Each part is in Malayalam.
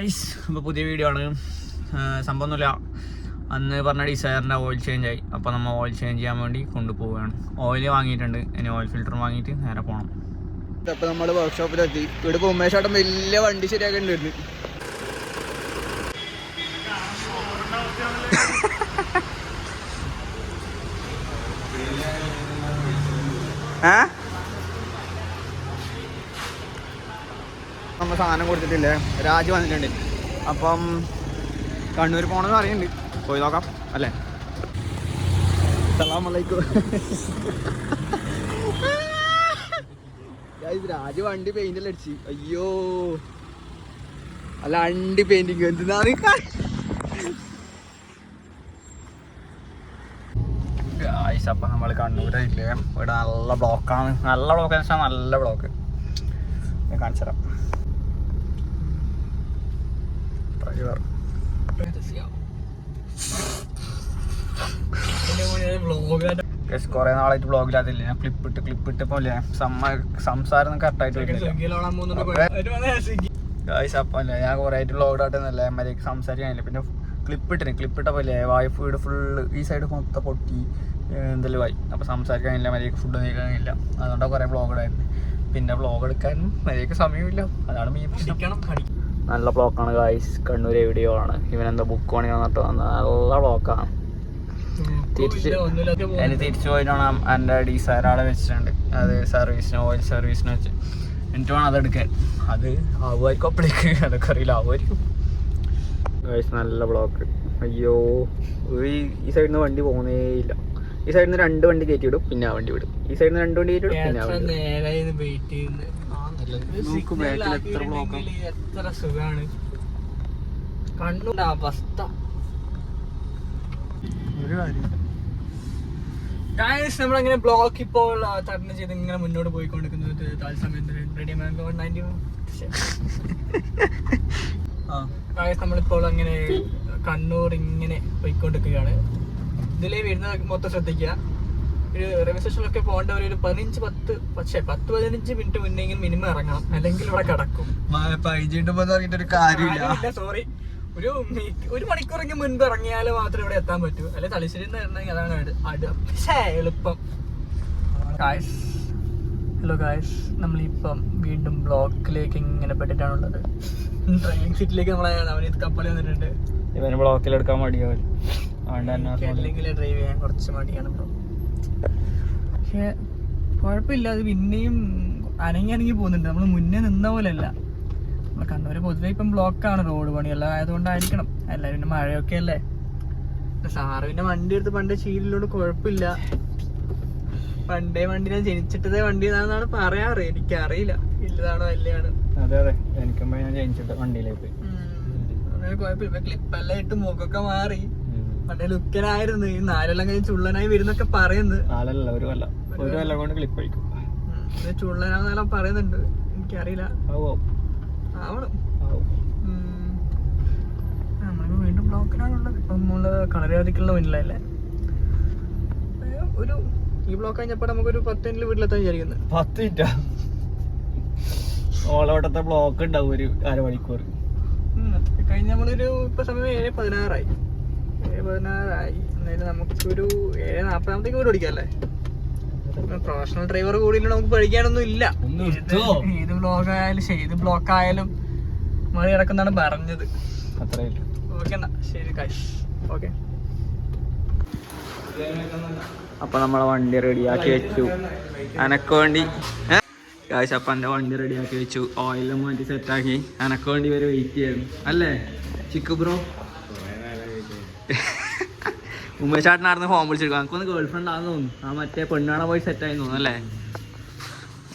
ഗായ്സ് അപ്പോൾ പുതിയ വീഡിയോ ആണ്. സംഭവമൊന്നുമില്ല. അന്ന് പറഞ്ഞ ഡിസയറിന്റെ ഓയിൽ ചേഞ്ച് ആയി. അപ്പോൾ നമ്മൾ ഓയിൽ ചേഞ്ച് ചെയ്യാൻ വേണ്ടി കൊണ്ടുപോവുകയാണ്. ഓയിൽ വാങ്ങിയിട്ടുണ്ട്. ഇനി ഓയിൽ ഫിൽറ്റർ വാങ്ങിയിട്ട് നേരെ പോകണം അപ്പോൾ നമ്മൾ വർക്ക്ഷോപ്പിലെത്തി ഇവിടെ ഇപ്പൊ ഉമേഷേട്ടൻ വലിയ വണ്ടി ശരിയാക്കണ്ടായിരുന്നു ഏ? നമ്മൾ സാധനം കൊടുത്തിട്ടില്ലേ? രാജ് വന്നിട്ടുണ്ട്. അപ്പം കണ്ണൂർ പോണെന്ന് അറിയുന്നുണ്ട് പോയി നോക്കാം. അല്ലേ? രാജ് വണ്ടി പെയിന്റ് അടിച്ച്? അയ്യോ. അല്ല അണ്ടി പെയിന്റിങ് എന്തിനാണ്? അപ്പോൾ നമ്മൾ കണ്ണൂരായില്ലേ ഇവിടെ നല്ല ബ്ലോക്കാണ് നല്ല ബ്ലോക്ക് എന്ന് വെച്ചാൽ നല്ല ബ്ലോക്ക് കാണിച്ചു തരാം ഡ്രൈവർ കുറെ നാളായിട്ട് ബ്ലോഗിലാതില്ല ഞാൻ ക്ലിപ്പ് ഇട്ട് ക്ലിപ്പ് ഇട്ട് പോലെ സംസാരം കറക്റ്റായിട്ട് അപ്പം ഞാൻ കുറേ ആയിട്ട് ബ്ലോഗ് ആട്ടെന്നല്ല മര്യാദയ്ക്ക് സംസാരിക്കാനില്ല? പിന്നെ ക്ലിപ്പ് ഇട്ടിന് ക്ലിപ്പ് ഇട്ട പോലെ വായ്പ വീട് ഫുള്ള് ഈ സൈഡ് മൊത്തം പൊട്ടി എന്തെല്ലാം ആയി. അപ്പോൾ സംസാരിക്കാനില്ല മര്യാദയ്ക്ക് ഫുഡ് കഴിക്കാനില്ല. അതുകൊണ്ടാണ് കുറേ ബ്ലോഗ് ഇടായിരുന്നു പിന്നെ ബ്ലോഗ് എടുക്കാനും മര്യാദയ്ക്ക് സമയമില്ല. അതാണ് മെയിൻ പ്രശ്നം. നല്ല ബ്ലോക്കാണ് ഗായ്സ് കണ്ണൂർ എവിടെയോ ആണ്. ഇവൻ എന്താ ബുക്ക് പണി വന്നിട്ട് വന്ന നല്ല ബ്ലോക്കാണ് തിരിച്ച് അതിന് തിരിച്ചു പോയിട്ടാണ് എന്റെ ഡി ആളെ വെച്ചിട്ടുണ്ട്. അത് സർവീസിന് ഓയിൽ സർവീസിന് വെച്ച്. എന്നിട്ട് വേണം അതെടുക്കാൻ. അത് ആവുമായിരിക്കും അപ്പോഴേക്ക്. അതൊക്കെ അറിയില്ല ആവുമായിരിക്കും. ഗായ്സ് നല്ല ബ്ലോക്ക് അയ്യോ ഈ ഈ സൈഡിൽ നിന്ന് വണ്ടി പോകുന്നേ ഇല്ല. ഈ സൈഡിൽ നിന്ന് രണ്ട് വണ്ടി കയറ്റി വിടും പിന്നെ ആ വണ്ടി വിടും. ഈ സൈഡിൽ നിന്ന് രണ്ട് വണ്ടി കയറ്റി വിടും പിന്നെ ആ വണ്ടി എത്ര block ആ. എത്ര സുഖാണ് കണ്ണൂർ അവസ്ഥ ഒരു കാര്യം ഗായ്സ് നമ്മളങ്ങനെ ബ്ലോക്ക് ഇപ്പോൾ തരണം ചെയ്ത് ഇങ്ങനെ മുന്നോട്ട് പോയിക്കൊണ്ടിരിക്കുന്നത് തത്സമയം റെഡി മാംഗോ നയന്റി ആ ഗായ്സ് നമ്മളിപ്പോൾ അങ്ങനെ കണ്ണൂർ ഇങ്ങനെ പോയിക്കൊണ്ടിരിക്കുകയാണ്. ഇതിലേ വരുന്ന മൊത്തം ശ്രദ്ധിക്കുക. ഒരു റെയിൽവേ സ്റ്റേഷനിലൊക്കെ പോകേണ്ട ഒരു പതിനഞ്ച് പത്ത് പക്ഷേ പത്ത് പതിനഞ്ച് മിനിറ്റ് മുന്നെങ്കിലും മിനിമം ഇറങ്ങണം. അല്ലെങ്കിൽ ഇവിടെ കിടക്കും. ഒരു കാര്യമില്ല. സോറി ഒരു ഒരു മണിക്കൂറെങ്കിൽ മുൻപ് ഇറങ്ങിയാൽ മാത്രമേ ഇവിടെ എത്താൻ പറ്റൂ. അല്ലെ തളിശ്ശേരി ഇറങ്ങി അതാണ് എളുപ്പം. ഗായ്സ് ഹലോ ഗായ്സ് നമ്മളിപ്പം വീണ്ടും ബ്ലോക്കിലേക്ക് ഇങ്ങനെ പെട്ടിട്ടാണുള്ളത്. ഡ്രൈവിംഗ് സീറ്റിലേക്ക് നമ്മളെ അവന് കപ്പൽ വന്നിട്ടുണ്ട്. ഇവന് ബ്ലോക്കിലെടുക്കാൻ മടിയാവില്ല അല്ലെങ്കിൽ ഡ്രൈവ് ചെയ്യാൻ കുറച്ച് മടിയാണ് ബ്രോ പക്ഷേ കുഴപ്പമില്ല. അത് പിന്നെയും അനങ്ങി അനങ്ങി പോകുന്നുണ്ട്. നമ്മൾ മുന്നേ നിന്ന പോലെയല്ല. നമ്മൾ കണ്ണൂർ പൊതുവെ ഇപ്പം ബ്ലോക്കാണ് റോഡ് പണിയെല്ലാം ആയതുകൊണ്ടായിരിക്കണം. എല്ലാവരും പിന്നെ മഴയൊക്കെ അല്ലേ? പിന്നെ സാറ് പിന്നെ വണ്ടി എടുത്ത് പണ്ടേ ശീലിലോട് കുഴപ്പമില്ല. പണ്ടേ വണ്ടി ഞാൻ ജനിച്ചിട്ടതേ വണ്ടി എന്നാണ് പറയാറ്. എനിക്കറിയില്ല. ഇല്ലതാണോ അല്ലയാണ് അതെ അതെ. എനിക്ക് ഞാൻ ജനിച്ചിട്ട് വണ്ടിയിലേക്ക് കുഴപ്പമില്ല. ക്ലിപ്പെല്ലാം ഇട്ട് മുഖമൊക്കെ മാറി. പണ്ടേ ലുക്കനായിരുന്നു ഈ നാലെല്ലാം കഴിഞ്ഞ് ചുള്ളനായി വരുന്നൊക്കെ പറയുന്നത് നാലല്ല ഒരു കൊല്ല. ഒരു കൊല്ലം കൊണ്ട് ക്ലിപ്പ് അടിക്കും. ചുള്ളനാന്നെല്ലാം പറയുന്നുണ്ട്. എനിക്കറിയില്ല. ആവോ. ആവണം. നമ്മളിപ്പോ വീണ്ടും ബ്ലോക്കിനാണുള്ളത് ഇപ്പം നമ്മൾ കളരാതിക്കുള്ള മുന്നിലല്ലേ? ഒരു ഈ ബ്ലോക്ക് കഴിഞ്ഞപ്പോ നമുക്കൊരു പത്ത് മിനിറ്റ് വീട്ടിലെത്താൻ വിചാരിക്കുന്നത് പത്ത് മിനിറ്റാ? ഓളോട്ടത്തെ ബ്ലോക്ക് ഉണ്ടാവും ഒരു അരമണിക്കൂർ കഴിഞ്ഞ് നമ്മളൊരു ഇപ്പൊ സമയം ഏഴ് പതിനാറായി. ഏഴ് പതിനാറായി. എന്നാലും നമുക്കൊരു ഏഴ് നാപ്പതാമത്തേക്ക് വീട് ഓടിക്കാല്ലേ? പ്രൊഫഷണൽ ഡ്രൈവർ കൂടി നമുക്ക് പഠിക്കാനൊന്നും ഇല്ല? ഏത് ബ്ലോക്ക് ആയാലും ഏത് ബ്ലോക്ക് ആയാലും മറി കിടക്കുന്നാണ് പറഞ്ഞത്. ഓക്കെ എന്നാ. ശരി കാശ് ഓക്കെ അപ്പൊ നമ്മളെ വണ്ടി റെഡിയാക്കി വെച്ചു. അനക്ക് വേണ്ടി കാശ് അപ്പൊ എന്റെ വണ്ടി റെഡിയാക്കി വെച്ചു. ഓയിലും മാറ്റി സെറ്റാക്കി അനക്ക് വേണ്ടി വരെ വെയിറ്റ് ചെയ്യുന്നു അല്ലേ? ചിക്കു ബ്രോ? ഉമേഷ് ചേട്ടനായിരുന്നു ഫോം വിളിച്ചിരിക്കും എനിക്കൊന്ന് ഗേൾ ഫ്രണ്ട് ആണെന്ന് തോന്നുന്നു. ആ മറ്റേ പെണ്ണാണ പോയി സെറ്റായി തോന്നുന്നു അല്ലേ?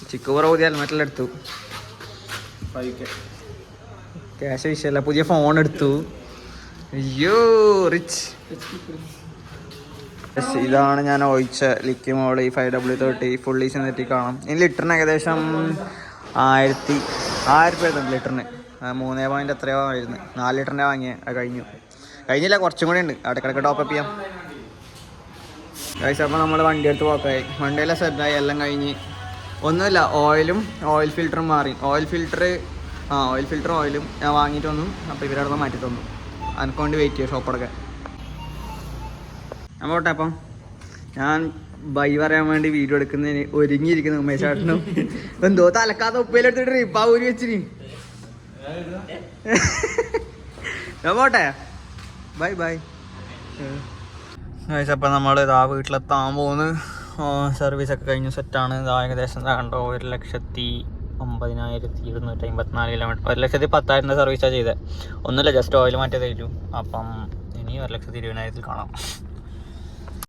ചിക്കു കുറവ് പുതിയ ഹെൽമെറ്റെല്ലാം എടുത്തു. ക്യാഷ് വിഷയമല്ല പുതിയ ഫോൺ എടുത്തു. അയ്യോ റിച്ച് ഇതാണ് ഞാൻ ഒഴിച്ച ലിക്വിമോൾ ഈ five W thirty fully synthetic കാണാം. ഇനി ലിറ്ററിന് ഏകദേശം ആയിരത്തി ആയിരം രൂപ ലിറ്ററിന്. മൂന്നേ പോയിന്റ് എത്രയോ ആയിരുന്നു. നാല് ലിറ്ററിന്റെ വാങ്ങിയ അത് കഴിഞ്ഞു. കഴിഞ്ഞില്ല കുറച്ചും കൂടെ ഉണ്ട്. ഇടക്കിടക്ക് ടോപ്പ് ചെയ്യാം. കഴിച്ച അപ്പോൾ നമ്മൾ വണ്ടി എടുത്ത് പോക്കായി വണ്ടിയെല്ലാം സെറ്റായി എല്ലാം കഴിഞ്ഞ്. ഒന്നുമില്ല ഓയിലും ഓയിൽ ഫിൽറ്ററും മാറി. ഓയിൽ ഫിൽറ്റർ ആ ഓയിൽ ഫിൽറ്റർ ഓയിലും ഞാൻ വാങ്ങിയിട്ട് വന്നു. അപ്പോൾ ഇവരവിടെ മാറ്റി തന്നു. അനക്കൊണ്ട് വെയിറ്റ് ചെയ്യും ഷോപ്പടൊക്കെ ഞാൻ പോട്ടെ അപ്പം. ഞാൻ ബൈ പറയാൻ വേണ്ടി വീഡിയോ എടുക്കുന്നതിന് ഒരുങ്ങിയിരിക്കുന്നു ഉമേശാട്ടനും എന്തോ തലക്കാത്ത ഉപ്പയിലെടുത്തിട്ട് ഇപ്പൊ ഊരി വെച്ചിന്. ഞാൻ പോട്ടെ. ബൈ ബൈ അപ്പം നമ്മൾ ഇതാ വീട്ടിലെത്താൻ പോകുന്നു സർവീസൊക്കെ കഴിഞ്ഞു സെറ്റാണ് ഇതാ ഏകദേശം കണ്ടോ ഒരു ലക്ഷത്തി ഒമ്പതിനായിരത്തി ഇരുന്നൂറ്റി അമ്പത്തിനാല് കിലോമീറ്റർ ഒരു ലക്ഷത്തി പത്തായിരം സർവീസാണ് ചെയ്തത് ഒന്നുമില്ല ജസ്റ്റ് ഓയിൽ മാറ്റിയതേ ഉള്ളൂ. അപ്പം ഇനി ഒരു ലക്ഷത്തി ഇരുപതിനായിരത്തിൽ കാണാം.